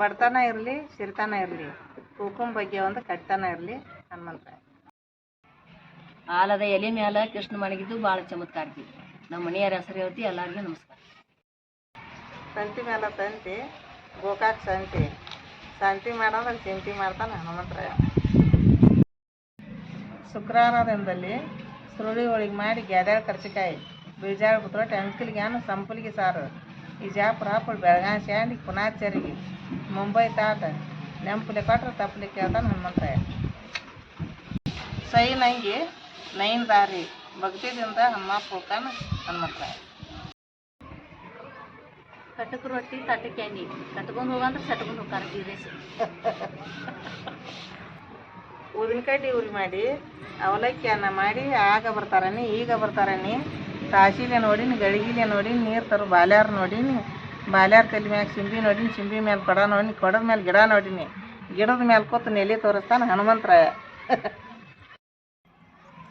ಬಡತನ ಇರಲಿ ಸಿರಿತನ ಇರಲಿ ಕುಂಕುಮ ಬಗ್ಗೆ ಒಂದು ಕಟ್ಟತನ ಇರಲಿ ಹನುಮಂತ ಆಲದ ಎಲೆ ಮ್ಯಾಲ ಕೃಷ್ಣ ಮಣಗಿದ್ದು ಭಾಳ ಚಮತ್ಕಾರಕ್ಕೆ ನಮ್ಮ ಮನೆಯವ್ರ ಹೆಸರು ಹೇಳ್ತಿ ಎಲ್ಲರಿಗೂ ನಮಸ್ಕಾರ. ತಂತಿ ಮೇಲೆ ತಂತಿ ಗೋಕಾಕ್ ಸಂತಿ. ಸಂತಿ ಮಾಡೋದ್ರೆ ಚಿಂತಿ ಮಾಡ್ತಾನೆ ಹನುಮಂತರಾಯ ಶುಕ್ರವಾರ ದಿನದಲ್ಲಿ ಸುರುಳಿ ಹೋಳಿಗೆ ಮಾಡಿ ಗ್ಯಾದ್ಯಾಳ ಕರ್ಚಿಕಾಯಿ ಬೀಜಾಳ ಟೆಂಕಿಲ್ಗೆ ಏನು ಸಂಪಲ್ಗಿ ಸಾರು. ಇಜಾಪುರ ಪುಲ್ ಬೆಳಗಾವಿ ಶಾಂಡಿ ಪುನಾಚರಿಗೆ ಮುಂಬೈ ತಾಟ ನೆಂಪಲಿ ಕೊಟ್ರೆ ತಪ್ಪಲಿ ಕೇಳ್ತಾನೆ ಹನುಮಂತರಾಯ ಸೈ ನಂಗೆ ನೈನ್ ದಾರಿ ಭಕ್ತಿದಿಂದ ಹನುಮಪ್ಪ ಹೋಗ್ತಾನೆ ಹನುಮಂತರಾಯ ಕಟಕ್ ರೊಟ್ಟಿ ತಟ್ಟಕ್ಕೆ ಎಣ್ಣೆ ಕಟ್ಕೊಂಡು ಹೋಗಂದ್ರೆ ಸಟ್ಕೊಂಡು ಹೋಗ್ತಾರೆ ಬೀರೇಸಿ ಉದಿನಕಾಯಿ ಉರಿ ಮಾಡಿ ಅವಲಕ್ಕಿ ಅನ್ನ ಮಾಡಿ ಆಗ ಬರ್ತಾರನಿ ಈಗ ಬರ್ತಾರನಿ ತಾಸಿಲೆ ನೋಡಿನಿ ಗಳಿಗಿಲೆ ನೋಡಿನಿ ನೀರು ತರು ಬಾಲ್ಯಾರ ನೋಡಿನಿ ಬಾಲ್ಯಾರ ತಲೆ ಮ್ಯಾಗ ಸಿಂಬಿ ನೋಡಿನಿ ಸಿಂಬಿ ಮೇಲೆ ಕೊಡ ನೋಡಿನಿ ಕೊಡದ ಮೇಲೆ ಗಿಡ ನೋಡಿನಿ ಗಿಡದ ಮೇಲೆ ಕೂತು ನೆಲೆ ತೋರಿಸ್ತಾನೆ ಹನುಮಂತರಾಯ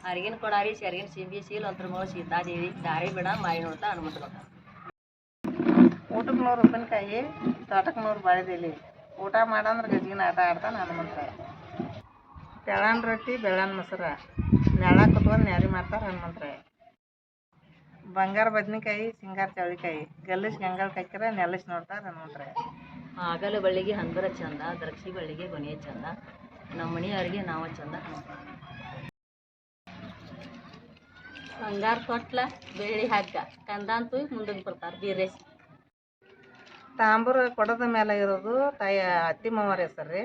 ಅರಿಗಿನ ಕೊಡಾರಿ ಶರ್ಗಿನ ಸಿಂಬಿ ಸೀಲ್ ಸೀತಾ ಸೀತಾದೇವಿ ದಾರಿ ಬಿಡ ಮಾಯಿ ನೋಡ್ತಾ ಹನುಮಂತ ಊಟಕ್ಕೆ ನೂರು ಉಪ್ಪಿನಕಾಯಿ ತೋಟಕ್ಕೆ ನೂರು ಬಾಳೆದೆಲೆ. ಊಟ ಮಾಡಂದ್ರೆ ಗಜ್ಗಿನ ಆಟ ಆಡ್ತಾನೆ ಹನುಮಂತರಾಯ ತೆಳನ್ ರೊಟ್ಟಿ ಬೆಳ್ಳನ್ ಮೊಸರ. ನೆಳ ಕುತ್ಕೊಂಡು ನ್ಯಾರಿ ಮಾಡ್ತಾನೆ ಬಂಗಾರ ಬದ್ನಿಕಾಯಿ ಸಿಂಗಾರ ಚೌಳಿಕಾಯಿ ಗಲ್ಲಿಸ್ ಗಂಗಾಳ ಕಕ್ಕಿರ ನೆಲಸ್ ನೋಡ್ತಾರೆ ಹನುಮಂತರಾಯ ಆಗಲ ಬಳ್ಳಿಗೆ ಹಂದರ ಚಂದ ದ್ರಾಕ್ಷಿ ಬಳ್ಳಿಗೆ ಕೊನೆಯ ಚಂದ ನಮ್ಮ ಮನೆಯವ್ರಿಗೆ ನಾವ ಚಂದ ಬಂಗಾರ ಕೊಟ್ಲ ಬೆಳ್ಳಿ ಹಗ್ಗ ಕಂದಂತೂ ಮುಂದಕ್ಕೆ ಬರ್ತಾರೆ ಬೀರೇಶ್ ತಾಂಬೂರು ಕೊಡದ ಮೇಲೆ ಇರೋದು ತಾಯಿ ಅತ್ತಿ ಮಾವರ ಹೆಸರು ರೀ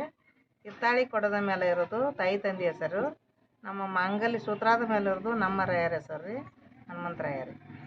ಕಿತ್ತಾಳಿ ಕೊಡದ ಮೇಲೆ ಇರೋದು ತಾಯಿ ತಂದೆ ಹೆಸರು. ನಮ್ಮ ಮಾಂಗಲ್ಯ ಸೂತ್ರದ ಮೇಲೆ ಇರೋದು ನಮ್ಮ ರಾಯರ ಹೆಸರು ರೀ ಹನುಮಂತರಾಯ ರೀ